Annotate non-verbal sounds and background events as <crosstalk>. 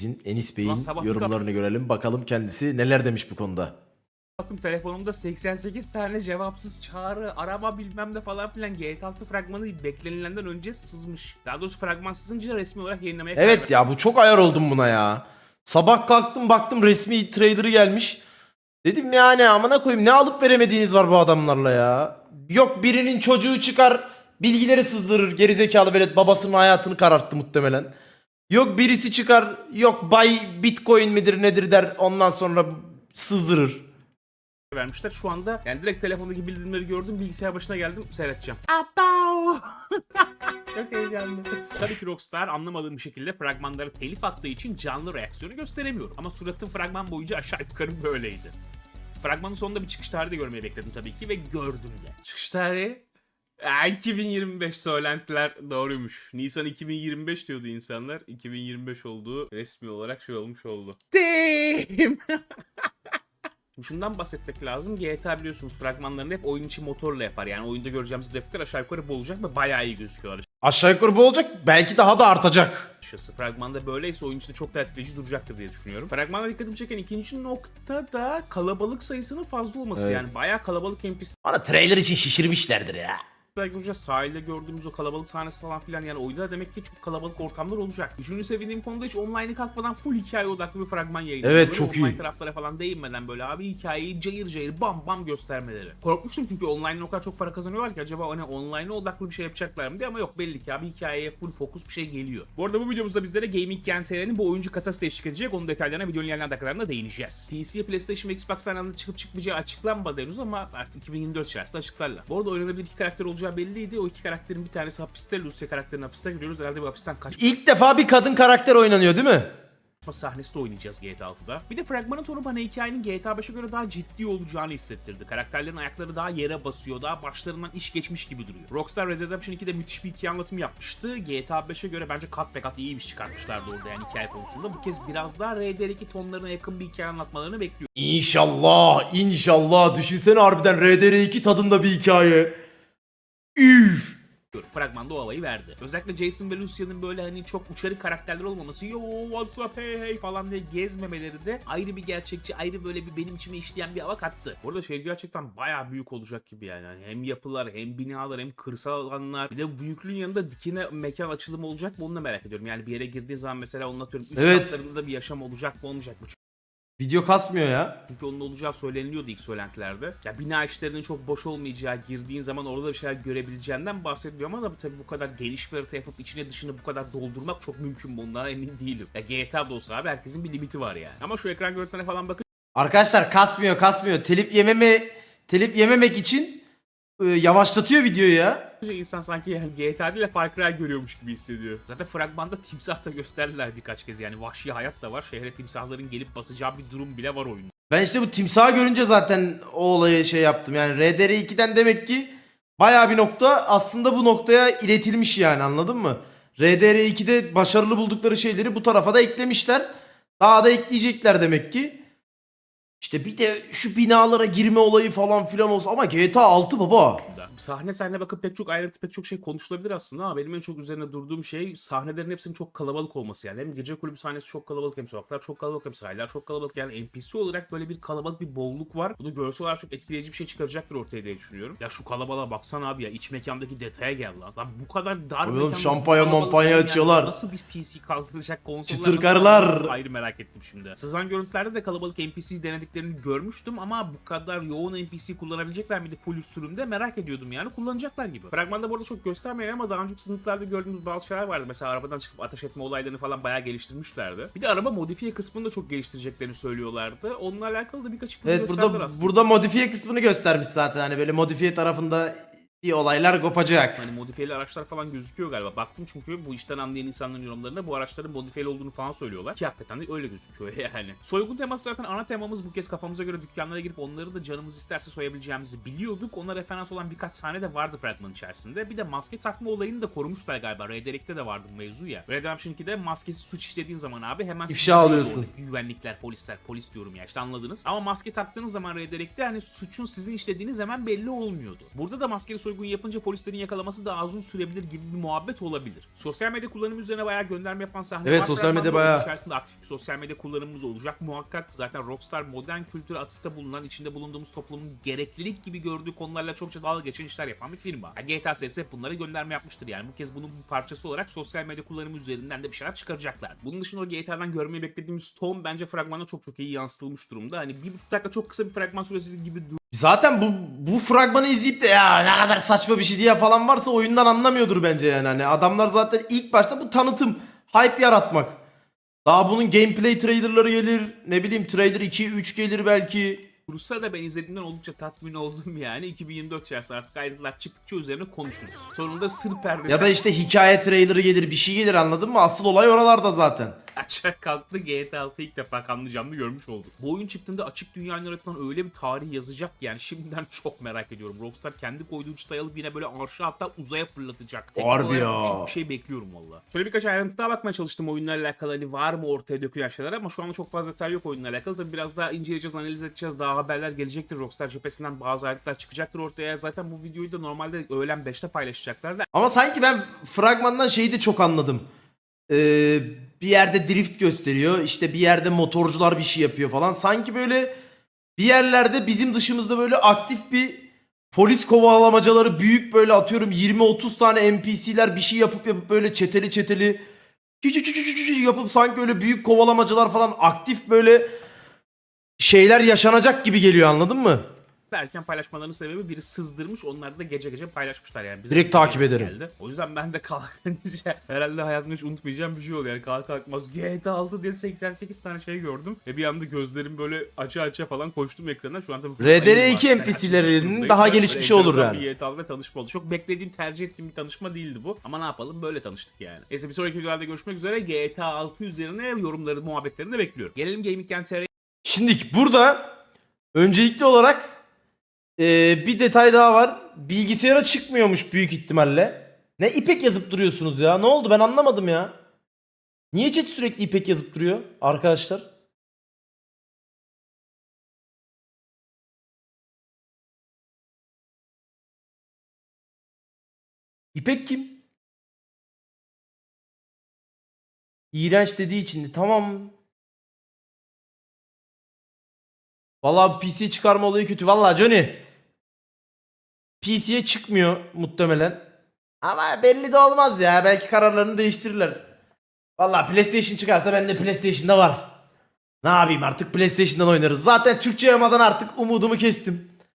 Bizim Enis Bey'in sabah yorumlarını görelim. Bakalım kendisi neler demiş bu konuda. Baktım telefonumda 88 tane cevapsız çağrı, arama bilmem ne falan filan GTA 6 fragmanı beklenilenden önce sızmış. Daha doğrusu fragman sızınca resmi olarak yayınlamaya karar Evet verdim. ya bu çok ayar oldum buna ya. Sabah kalktım baktım resmi trailer'ı gelmiş. Dedim yani amına koyayım ne alıp veremediğiniz var bu adamlarla ya. Yok birinin çocuğu çıkar bilgileri sızdırır gerizekalı velet babasının hayatını kararttı muhtemelen. Yok birisi çıkar yok bay bitcoin midir nedir der ondan sonra sızdırır. vermişler. Şu anda yani direkt telefondaki bildirimleri gördüm. Bilgisayar başına geldim seyredeceğim. Apav! <laughs> Çok heyecanlı. Tabii ki Rockstar anlamadığım bir şekilde fragmanları telif attığı için canlı reaksiyonu gösteremiyorum. Ama suratım fragman boyunca aşağı yukarı böyleydi. Fragmanın sonunda bir çıkış tarihi de görmeyi bekledim tabii ki ve gördüm de. Çıkış tarihi? Aa, 2025 söylentiler doğruymuş. Nisan 2025 diyordu insanlar. 2025 olduğu resmi olarak şey olmuş oldu. Damn! <laughs> Şundan bahsetmek lazım. GTA biliyorsunuz fragmanlarını hep oyun içi motorla yapar. Yani oyunda göreceğimiz grafikler aşağı yukarı bu olacak ve bayağı iyi gözüküyorlar Aşağı yukarı bu olacak belki daha da artacak. açıkçası. Fragmanda böyleyse oyun içinde çok da etkileyici duracaktır diye düşünüyorum. Fragmanda dikkatimi çeken ikinci nokta da kalabalık sayısının fazla olması. Evet. Yani bayağı kalabalık NPC'ler Bana trailer için şişirmişlerdir ya. Göreceğiz. Sahilde gördüğümüz o kalabalık sahnesi falan filan yani oyunda da demek ki çok kalabalık ortamlar olacak. Üçüncü sevdiğim konuda hiç online'ı katmadan full hikaye odaklı bir fragman yayınlıyor. Evet, Böyle çok online iyi. taraflara falan değinmeden böyle abi hikayeyi cayır cayır bam bam göstermeleri. Korkmuştum çünkü online o kadar çok para kazanıyorlar ki acaba hani online'a odaklı bir şey yapacaklar mı diye ama yok belli ki abi hikayeye full fokus bir şey geliyor. Bu arada bu videomuzda bizlere Gaming GNT'lerin bu oyuncu kasası eşlik edecek. Onun detaylarına videonun ilerleyen dakikalarında değineceğiz. PC, PlayStation ve Xbox'tan çıkıp çıkmayacağı açıklanmadı henüz ama artık 2024 içerisinde açıklarlar. Bu arada oynanabilir iki karakter olacağı belliydi. O iki karakterin bir tanesi hapiste. Lucia karakterinin hapiste görüyoruz. Herhalde bu hapisten kaçma İlk defa bir kadın karakter oynanıyor değil mi? sahnesi de oynayacağız GTA 6'da. Bir de fragmanın tonu bana hikayenin GTA 5'e göre daha ciddi olacağını hissettirdi. Karakterlerin ayakları daha yere basıyor, daha başlarından iş geçmiş gibi duruyor. Rockstar Red Dead Redemption 2'de müthiş bir hikaye anlatımı yapmıştı. GTA 5'e göre bence kat be kat iyi bir çıkartmışlardı orada yani hikaye konusunda. Bu kez biraz daha RDR2 tonlarına yakın bir hikaye anlatmalarını bekliyorum. İnşallah, inşallah. Düşünsene harbiden RDR2 tadında bir hikaye. Üf. Fragmanda o havayı verdi. Özellikle Jason ve Lucia'nın böyle hani çok uçarı karakterler olmaması, yo what's up hey hey falan diye gezmemeleri de ayrı bir gerçekçi, ayrı böyle bir benim içime işleyen bir hava kattı. Bu arada şehir gerçekten bayağı büyük olacak gibi yani. Hani hem yapılar, hem binalar, hem kırsal alanlar. Bir de bu büyüklüğün yanında dikine mekan açılımı olacak mı onu da merak ediyorum. Yani bir yere girdiğin zaman mesela onu atıyorum üst Evet. katlarında da bir yaşam olacak mı olmayacak mı? Video kasmıyor ya. Çünkü onun olacağı söyleniliyordu ilk söylentilerde. Ya bina işlerinin çok boş olmayacağı, girdiğin zaman orada bir şeyler görebileceğinden bahsediliyor ama da tabii bu kadar geniş bir harita yapıp içine dışını bu kadar doldurmak çok mümkün mü ondan emin değilim. Ya GTA da olsa abi herkesin bir limiti var yani. Ama şu ekran görüntülerine falan bakın Arkadaşlar kasmıyor, kasmıyor. Telif yememe telif yememek için e, yavaşlatıyor videoyu ya. insan sanki yani GTA de Far Cry görüyormuş gibi hissediyor. Zaten fragmanda timsah da gösterdiler birkaç kez yani vahşi hayat da var. Şehre timsahların gelip basacağı bir durum bile var oyunda. Ben işte bu timsahı görünce zaten o olayı şey yaptım. Yani RDR2'den demek ki baya bir nokta aslında bu noktaya iletilmiş yani anladın mı? RDR2'de başarılı buldukları şeyleri bu tarafa da eklemişler. Daha da ekleyecekler demek ki. İşte bir de şu binalara girme olayı falan filan olsa ama GTA 6 baba. Sahne sahne bakıp pek çok ayrıntı pek çok şey konuşulabilir aslında ama benim en çok üzerine durduğum şey sahnelerin hepsinin çok kalabalık olması yani. Hem gece kulübü sahnesi çok kalabalık hem sokaklar çok kalabalık hem sahiller çok kalabalık yani NPC olarak böyle bir kalabalık bir bolluk var. Bu da görsel olarak çok etkileyici bir şey çıkaracaktır ortaya diye düşünüyorum. Ya şu kalabalığa baksana abi ya iç mekandaki detaya gel lan. Lan bu kadar dar Oğlum mekanda bu şampanya kalabalık mampanya yani açıyorlar. Nasıl bir PC kaldıracak konsollar Çıtır nasıl karılar. Ayrı merak ettim şimdi. Sızan görüntülerde de kalabalık NPC denediklerini görmüştüm ama bu kadar yoğun NPC kullanabilecekler miydi full sürümde merak ediyordum yani kullanacaklar gibi. Fragmanda bu arada çok göstermeyen ama daha önceki sızıntılarda gördüğümüz bazı şeyler vardı. Mesela arabadan çıkıp ateş etme olaylarını falan bayağı geliştirmişlerdi. Bir de araba modifiye kısmını da çok geliştireceklerini söylüyorlardı. Onunla alakalı da birkaç ipucu Evet gösterdiler burada aslında. burada modifiye kısmını göstermiş zaten hani böyle modifiye tarafında bir olaylar kopacak. Hani modifiyeli araçlar falan gözüküyor galiba. Baktım çünkü bu işten anlayan insanların yorumlarında bu araçların modifiyeli olduğunu falan söylüyorlar. Ki hakikaten de öyle gözüküyor <laughs> yani. Soygun teması zaten ana temamız bu kez kafamıza göre dükkanlara girip onları da canımız isterse soyabileceğimizi biliyorduk. Ona referans olan birkaç sahne de vardı fragman içerisinde. Bir de maske takma olayını da korumuşlar galiba. Red de vardı bu mevzu ya. Red Redemption 2'de maskesi suç işlediğin zaman abi hemen İfşa alıyorsun. Güvenlikler, polisler, polis diyorum ya işte anladınız. Ama maske taktığınız zaman Red hani suçun sizin işlediğiniz hemen belli olmuyordu. Burada da maskeli soygun yapınca polislerin yakalaması daha uzun sürebilir gibi bir muhabbet olabilir. Sosyal medya kullanımı üzerine bayağı gönderme yapan sahne Evet, var. sosyal medya bayağı. içerisinde aktif bir sosyal medya kullanımımız olacak. Muhakkak zaten Rockstar modern kültüre atıfta bulunan, içinde bulunduğumuz toplumun gereklilik gibi gördüğü konularla çokça dalga geçen işler yapan bir firma. Yani GTA serisi hep bunlara gönderme yapmıştır yani. Bu kez bunun bir parçası olarak sosyal medya kullanımı üzerinden de bir şeyler çıkaracaklar. Bunun dışında o GTA'dan görmeyi beklediğimiz ton bence fragmanda çok çok iyi yansıtılmış durumda. Hani bir buçuk dakika çok kısa bir fragman süresi gibi Zaten bu bu fragmanı izleyip de ya ne kadar saçma bir şey diye falan varsa oyundan anlamıyordur bence yani. Hani adamlar zaten ilk başta bu tanıtım, hype yaratmak. Daha bunun gameplay trailerları gelir. Ne bileyim trailer 2 3 gelir belki. Dursa da ben izlediğimden oldukça tatmin oldum yani. 2024 içerisinde artık ayrıntılar çıktıkça üzerine konuşuruz. Sonunda sır perdesi Ya da işte hikaye trailerı gelir, bir şey gelir anladın mı? Asıl olay oralarda zaten. <laughs> açarak kalktı GTA 6 ilk defa kanlı canlı görmüş olduk. Bu oyun çıktığında açık dünyanın arasından öyle bir tarih yazacak ki yani şimdiden <laughs> çok merak ediyorum. Rockstar kendi koyduğu çıtayı alıp yine böyle arşa hatta uzaya fırlatacak. Teknik Harbi ya. Çok bir şey bekliyorum valla. Şöyle birkaç ayrıntı daha bakmaya çalıştım oyunla alakalı hani var mı ortaya dökülen şeyler ama şu anda çok fazla detay yok oyunla alakalı. Tabii biraz daha inceleyeceğiz, analiz edeceğiz. Daha haberler gelecektir. Rockstar cephesinden bazı ayrıntılar çıkacaktır ortaya. Zaten bu videoyu da normalde öğlen 5'te paylaşacaklar da Ama sanki ben fragmandan şeyi de çok anladım. Ee, bir yerde drift gösteriyor. işte bir yerde motorcular bir şey yapıyor falan. Sanki böyle bir yerlerde bizim dışımızda böyle aktif bir polis kovalamacaları büyük böyle atıyorum 20-30 tane NPC'ler bir şey yapıp yapıp böyle çeteli çeteli yapıp sanki öyle büyük kovalamacalar falan aktif böyle şeyler yaşanacak gibi geliyor anladın mı? Erken paylaşmalarının sebebi biri sızdırmış. Onlar da gece gece paylaşmışlar yani. Bize Direkt takip ederim. Geldi. O yüzden ben de kalkınca herhalde hayatımda hiç unutmayacağım bir şey oldu. Yani kalk kalkmaz GTA 6 diye 88 tane şey gördüm. Ve bir anda gözlerim böyle açı açı falan koştum ekrana. Şu an tabii RDR2 ayı var. NPC'lerinin daha gelişmiş olur yani. Bir GTA 6 tanışma oldu. Çok beklediğim, tercih ettiğim bir tanışma değildi bu. Ama ne yapalım böyle tanıştık yani. Neyse bir sonraki videolarda görüşmek üzere. GTA 6 üzerine yorumları, muhabbetlerini de bekliyorum. Gelelim Gaming TR'ye. Şimdi burada öncelikli olarak eee, bir detay daha var. Bilgisayara çıkmıyormuş büyük ihtimalle. Ne ipek yazıp duruyorsunuz ya? Ne oldu ben anlamadım ya. Niye chat sürekli ipek yazıp duruyor arkadaşlar? İpek kim? İğrenç dediği için. Tamam. Vallahi PC çıkarma olayı kötü. Vallahi Johnny. PC'ye çıkmıyor muhtemelen. Ama belli de olmaz ya. Belki kararlarını değiştirirler. Vallahi PlayStation çıkarsa ben de PlayStation'da var. Ne yapayım artık PlayStation'dan oynarız. Zaten Türkçe yamadan artık umudumu kestim.